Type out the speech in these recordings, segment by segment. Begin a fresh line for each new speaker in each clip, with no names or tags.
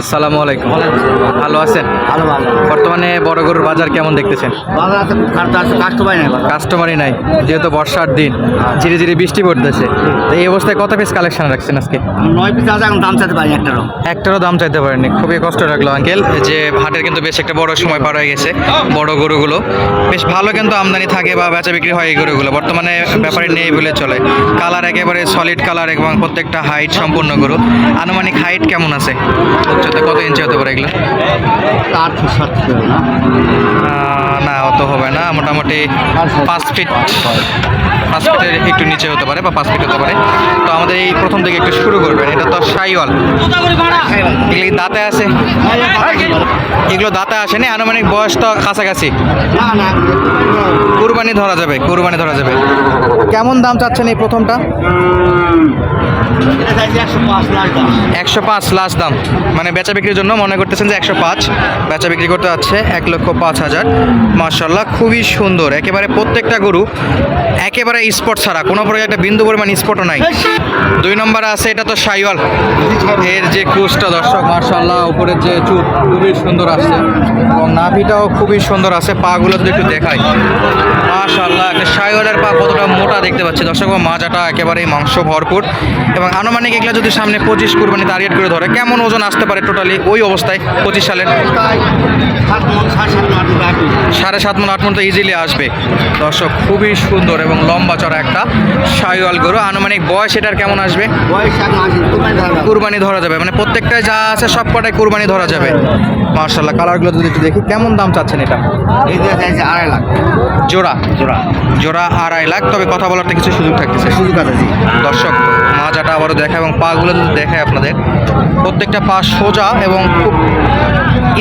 আসসালামু আলাইকুম। ভালো আছেন?
ভালো ভালো।
বর্তমানে বড় গরুর বাজার কেমন দেখতেছেন?
ভালো আছে খারাপ আছে কাস্টমার
কাস্টমারই নাই যেহেতু বর্ষার দিন ধীরে ধীরে বৃষ্টি পড়তেছে। তো এই অবস্থায় কত পিস কালেকশন রাখছেন আজকে?
নয় পিস আছে এখন দাম চাইতে পারি একটারও।
একটারও দাম চাইতে পারেননি খুবই কষ্ট রাখল আঙ্কেল যে হাটের কিন্তু বেশ একটা বড় সময় পার হয়ে গেছে বড় গরুগুলো। বেশ ভালো কিন্তু আমদানি থাকে বা বেচা বিক্রি হয় এই গরুগুলো বর্তমানে ব্যাপারে নেই বলে চলে। কালার একেবারে সলিড কালার এবং প্রত্যেকটা হাইট সম্পূর্ণ গরু। আনুমানিক হাইট কেমন আছে? উচ্চতা কত ইঞ্চি হতে পারে এগুলো?
আট সাত না
অত হবে না। মোটামুটি পাঁচ ফিট। পাঁচ ফিটের একটু নিচে হতে পারে বা পাঁচ ফিট হতে পারে। তো আমাদের এই প্রথম থেকে একটু শুরু করবেন। এটা তো সাইওয়াল। এগুলো দাঁতে আছে? এগুলো দাঁতে আসেনি আনুমানিক বয়স তো কাছাকাছি।
না না
কুরবানি ধরা যাবে কুরবানি ধরা যাবে। কেমন দাম চাচ্ছেন এই প্রথমটা?
একশো পাঁচ
লাস্ট দাম। মানে বেচা বিক্রির জন্য মনে করতেছেন যে একশো পাঁচ। বেচা বিক্রি করতে যাচ্ছে এক লক্ষ পাঁচ হাজার। মার্শাল্লাহ খুবই সুন্দর। একেবারে প্রত্যেকটা গরু একেবারে স্পট ছাড়া। কোনো প্রকার একটা বিন্দু পরিমাণ স্পটও নাই। দুই নম্বরে আছে, এটা তো সাইওয়াল। এর যে কুচটা দর্শক মার্শাল্লাহ উপরের যে চুপ, খুবই সুন্দর আসছে এবং নাভিটাও খুবই সুন্দর আছে। পাগুলো যদি একটু দেখাই। মার্শাল্লাহ একটা সাইওয়ালের পা কতটা মোটা দেখতে পাচ্ছি। দর্শক, মাজাটা একেবারেই মাংস ভরপুর। এবং আনুমানিক এগুলো যদি সামনে পঁচিশ কুরবানি টার্গেট করে ধরে, কেমন ওজন আসতে পারে টোটালি ওই অবস্থায় পঁচিশ সালের
সাত মন সাড়ে সাত মন আট মন আট মন।
সাড়ে সাত মন আট মন তো ইজিলি আসবে। দর্শক খুবই সুন্দর এবং লম্বা চড়া একটা সাইওয়াল গরু। আনুমানিক বয়স এটার কেমন আসবে? কুরবানি ধরা যাবে। মানে প্রত্যেকটায় যা আছে সব কটাই কুরবানি ধরা যাবে। মার্শাল্লাহ কালারগুলো যদি একটু দেখি কেমন দাম চাচ্ছেন এটা?
আড়াই লাখ।
জোড়া?
জোড়া।
জোড়া আড়াই লাখ তবে কথা বলার তো কিছু সুযোগ থাকতেছে।
সুযোগ আছে জি।
দর্শক মাজাটা আবারও দেখা এবং পাগুলো যদি দেখায় আপনাদের প্রত্যেকটা পা সোজা এবং খুব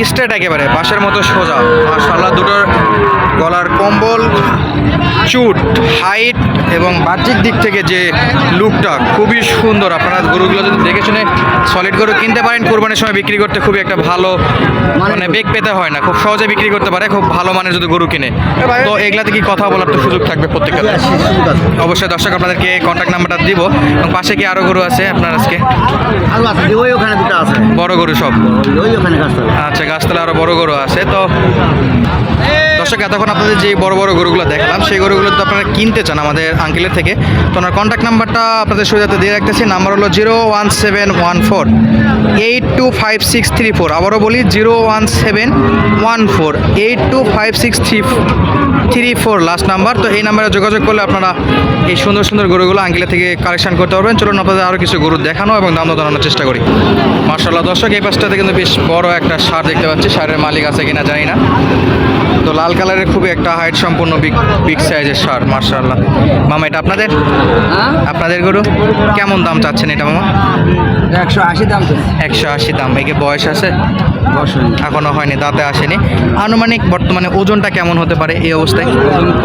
স্ট্রেট একেবারে বাঁশের মতো সোজা। মাশাল্লাহ দুটোর গলার কম্বল চুট হাইট এবং বাহ্যিক দিক থেকে যে লুকটা খুবই সুন্দর। আপনারা গরুগুলো যদি দেখে শুনে সলিড গরু কিনতে পারেন কোরবানির সময় বিক্রি করতে খুবই একটা ভালো মানে বেগ পেতে হয় না খুব সহজে বিক্রি করতে পারে খুব ভালো মানের যদি গরু কিনে। তো এগুলাতে কি কথা বলার তো সুযোগ থাকবে প্রত্যেকটা অবশ্যই দর্শক আপনাদেরকে কন্ট্যাক্ট নাম্বারটা দিব। এবং পাশে কি আরও গরু আছে আপনার আজকে? বড় গরু সব? আচ্ছা গাছতলা আরও বড় গরু আছে। তো দর্শক, এতক্ষণ আপনাদের যে বড় বড় গরুগুলো দেখলাম, সেই গরুগুলো তো আপনারা কিনতে চান আমাদের আঙ্কেলের থেকে। তো ওনার কন্ট্যাক্ট নাম্বারটা আপনাদের সুবিধাতে দিয়ে রাখতেছি, নাম্বার হলো zero one seven one four eight two five six three four আবারও বলি zero one seven one four eight two five six three three four last number তো এই নাম্বারে যোগাযোগ করলে আপনারা এই সুন্দর সুন্দর গরুগুলো আঙ্কেলের থেকে কালেকশন করতে পারবেন। চলুন আপনাদের আরও কিছু গরু দেখানো এবং দাম দর জানানোর চেষ্টা করি। মার্শাল্লাহ দর্শক এই পাশটাতে কিন্তু বেশ বড় একটা সার দেখতে পাচ্ছি। সারের মালিক আছে কিনা জানি না। তো লাল কালারের খুবই একটা হাইট সম্পূর্ণ বিগ বিগ সাইজের সার মার্শাল্লাহ মামা এটা আপনাদের? আপনাদের গরু? কেমন দাম চাচ্ছেন এটা মামা?
একশো আশি দাম তো।
একশো আশি দাম। একে বয়স আছে? এখনও হয়নি দাঁতে আসেনি। আনুমানিক বর্তমানে ওজনটা কেমন হতে পারে এই অবস্থায়?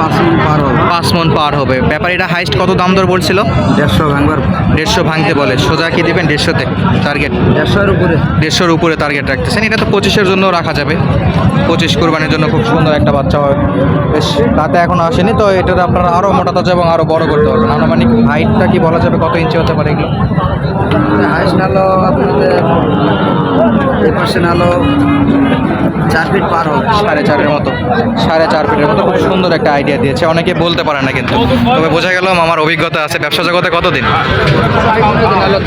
পাঁচ মিনিট পার হবে।
পাঁচ মন পার হবে। ব্যাপারীটা হাইস্ট কত দাম দর বলছিল?
দেড়শো ভাঙবার।
দেড়শো ভাঙতে বলে। সোজা কি দেবেন? দেড়শোতে টার্গেট
দেড়শোর উপরে।
দেড়শোর উপরে টার্গেট রাখতেছেন। এটা তো পঁচিশের জন্য রাখা যাবে। পঁচিশ কোরবানির জন্য খুব সুন্দর একটা বাচ্চা হবে বেশ তাতে এখনও আসেনি তো এটাতে আপনারা আরও মোটা তাজা এবং আরও বড় করতে পারবেন। আনুমানিক হাইটটা কি বলা যাবে? কত ইঞ্চি হতে পারে এগুলো?
হাইস নালো আপনাদের এই পাশে নালো চার ফিট পার হোক।
সাড়ে চারের মতো। সাড়ে চার ফিটের মতো খুব সুন্দর একটা আইডিয়া দিয়েছে। অনেকে বলতে পারে না কিন্তু। তবে বোঝা গেল আমার অভিজ্ঞতা আছে। ব্যবসা জগতে কতদিন?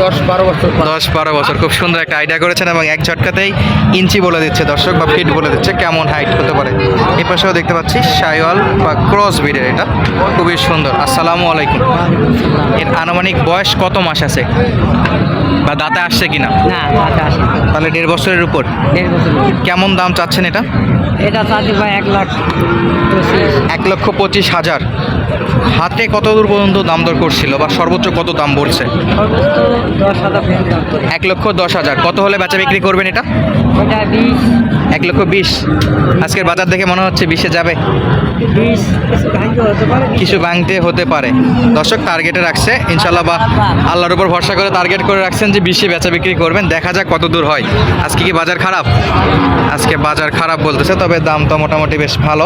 দশ বারো বছর
দশ বারো বছর। খুব সুন্দর একটা আইডিয়া করেছেন এবং এক ঝটকাতেই ইঞ্চি বলে দিচ্ছে দর্শক বা ফিট বলে দিচ্ছে কেমন হাইট হতে পারে। এই পাশেও দেখতে পাচ্ছি সাইওয়াল বা ক্রস ব্রিডের এটা। খুবই সুন্দর। আসসালামু আলাইকুম। এর আনুমানিক বয়স কত মাস আছে? বা দাঁতে আসছে কিনা?
না আসে
তাহলে দেড় বছরের উপর।
দেড় বছর
কেমন দাম চাচ্ছেন এটা?
এটা চাচ্ছি ভাই এক লাখ
এক লক্ষ পঁচিশ হাজার। হাতে কত দূর পর্যন্ত দাম দর করছিল বা সর্বোচ্চ কত দাম
ফেরত
এক লক্ষ দশ হাজার। কত হলে বেচা বিক্রি করবেন এটা? এক লক্ষ বিশ। আজকের বাজার দেখে মনে হচ্ছে বিশে যাবে।
কিছু ভাগ্য হতে পারে
ভাঙতে হতে পারে। দর্শক টার্গেটে রাখছে। ইনশাল্লাহ বা আল্লাহর উপর ভরসা করে টার্গেট করে রাখছেন যে বিশে বেচা বিক্রি করবেন, দেখা যাক কত দূর হয়। আজকে কি বাজার খারাপ? আজকে বাজার খারাপ বলতেছে, তবে দাম তো মোটামুটি বেশ ভালো।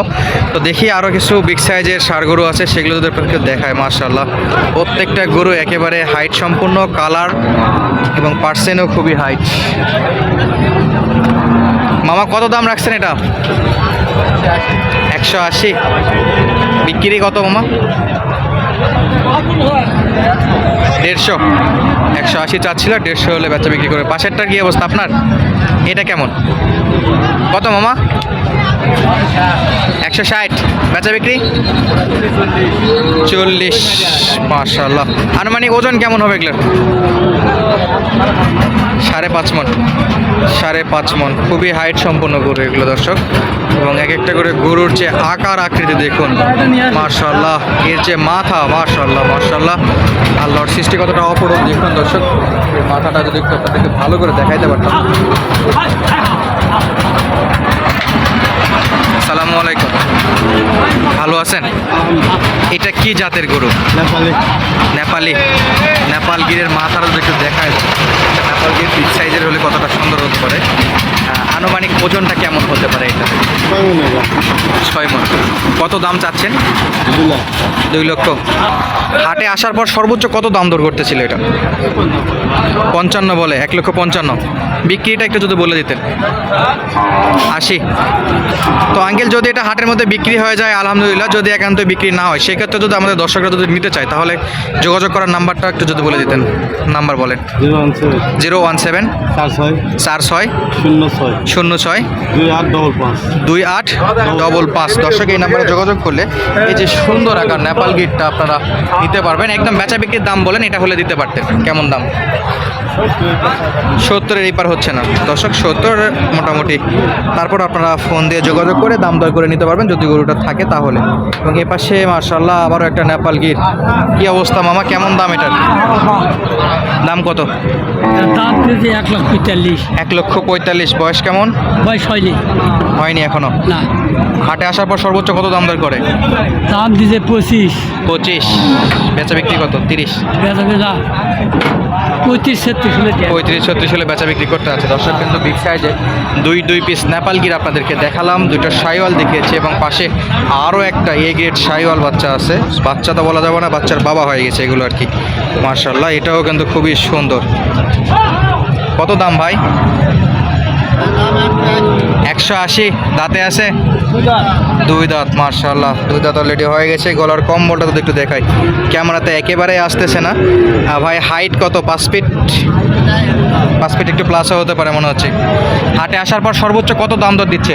তো দেখি আরও কিছু বিগ সাইজের সার গরু আছে, সেগুলো যদি আপনাদেরকে দেখায় মার্শাল্লাহ প্রত্যেকটা গরু একেবারে হাইট সম্পূর্ণ কালার এবং পার্সেন্টও খুবই হাইট মামা, কত দাম রাখছেন এটা? একশো আশি। বিক্রি কত মামা? দেড়শো, একশো আশি চাচ্ছিল, দেড়শো হলে বেচা বিক্রি করে পাশেরটার কি অবস্থা আপনার? এটা কেমন? কত মামা? একশো ষাট। বেচা বিক্রি? চল্লিশ। মাশাল্লাহ আনুমানিক ওজন কেমন হবে এগুলোর? সাড়ে পাঁচ মন। সাড়ে পাঁচ মন। খুবই হাইট সম্পন্ন গরু এগুলো, দর্শক। এবং এক একটা করে গরুর যে আকার আকৃতি দেখুন মার্শাল্লাহ এর যে মাথা মার্শাল্লাহ মার্শাল্লাহ আল্লাহর সৃষ্টি কতটা অপরূপ দেখুন, দর্শক। মাথাটা যদি একটু আপনাদেরকে ভালো করে দেখাইতে পারতাম। সালামু আলাইকুম। ভালো আছেন? এটা কি জাতের গরু? নেপালি। নেপালি। নেপালগিরের মাথাটা একটু দেখায় নেপালগির নেপাল গির বিগ সাইজের হলে কতটা সুন্দর হতে পারে? আনুমানিক ওজনটা কেমন হতে পারে এটা? ছয় মন। কত দাম চাচ্ছেন? দুই লক্ষ। হাটে আসার পর সর্বোচ্চ কত দাম দর করতেছিল এটা? পঞ্চান্ন বলে এক লক্ষ পঞ্চান্ন। বিক্রিটা একটু যদি বলে দিতেন। আশি। তো আঙ্কেল যদি এটা হাটের মধ্যে বিক্রি হয়ে যায় আলহামদুলিল্লাহ যদি একান্ত বিক্রি না হয় সেক্ষেত্রে যদি আমাদের দর্শকরা যদি নিতে চায় তাহলে যোগাযোগ করার নাম্বারটা একটু যদি বলে দিতেন। নাম্বার বলেন।
Zero one seven. চার ছয়।
চার ছয়।
শূন্য ছয়।
শূন্য ছয়।
দুই আট ডবল পাঁচ।
দুই আট ডবল পাঁচ। দর্শক এই নাম্বারে যোগাযোগ করলে এই যে সুন্দর আকার নেপাল গিটটা আপনারা নিতে পারবেন। একদম বেচা বিক্রির দাম বলেন এটা হলে দিতে পারতেন। কেমন দাম? সত্তরের এই পার হচ্ছে না। দর্শক সত্তর মোটামুটি। তারপর আপনারা ফোন দিয়ে যোগাযোগ করে দাম দর করে নিতে পারবেন যদি গরুটা থাকে তাহলে। এবং এ পাশে মার্শাল্লাহ আবারও একটা নেপাল গির কি অবস্থা মামা? কেমন দাম এটার? দাম কত?
দাম এক পঁয়তাল্লিশ।
এক লক্ষ পঁয়তাল্লিশ। বয়স কেমন?
বয়স হয়নি।
হয়নি এখনও?
না।
হাটে আসার পর সর্বোচ্চ কত দাম দর করে?
দাম দিয়েছে পঁচিশ।
পঁচিশ। বেচা বিক্রি কত? তিরিশ।
বেচা বেচা পঁয়ত্রিশ ছত্রিশ হলে।
পঁয়ত্রিশ ছত্রিশ হলে বেচা বিক্রি করতে আছে। দর্শক কিন্তু বিগ সাইজে দুই দুই পিস নেপাল গির আপনাদেরকে দেখালাম। দুটো সাইওয়াল দেখিয়েছি এবং পাশে আরও একটা এ গ্রেড সাইওয়াল বাচ্চা আছে। বাচ্চা তো বলা যাবে না বাচ্চার বাবা হয়ে গেছে এগুলো আর কি। মার্শাল্লাহ এটাও কিন্তু খুবই সুন্দর। কত দাম ভাই? একশো আশি দাঁতে আছে? দুই দাঁত মার্শাল্লাহ দুই দাঁত অলরেডি হয়ে গেছে। গলার কম্বলটা তো একটু দেখাই। ক্যামেরাতে একেবারে আসতেছে না। ভাই হাইট কত? পাঁচ ফিট পাঁচ ফিট একটু প্লাসও হতে পারে মনে হচ্ছে। হাটে আসার পর সর্বোচ্চ কত দাম দর দিচ্ছে?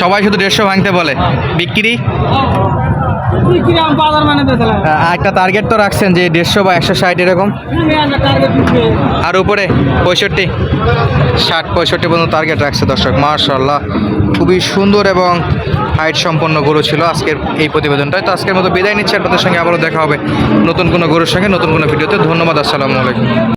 সবাই শুধু দেড়শো ভাঙতে বলে। বিক্রি?
মানে
একটা টার্গেট তো রাখছেন যে দেড়শো বা একশো ষাট এরকম। আর উপরে পঁয়ষট্টি। ষাট পঁয়ষট্টি পর্যন্ত টার্গেট রাখছে দর্শক মার্শাল্লাহ খুবই সুন্দর এবং হাইট সম্পন্ন গরু ছিল আজকের এই প্রতিবেদনটায়। তো আজকের মতো বিদায় নিচ্ছি আপনাদের সঙ্গে আবারও দেখা হবে নতুন কোনো গরুর সঙ্গে নতুন কোনো ভিডিওতে। ধন্যবাদ আসসালামু আলাইকুম।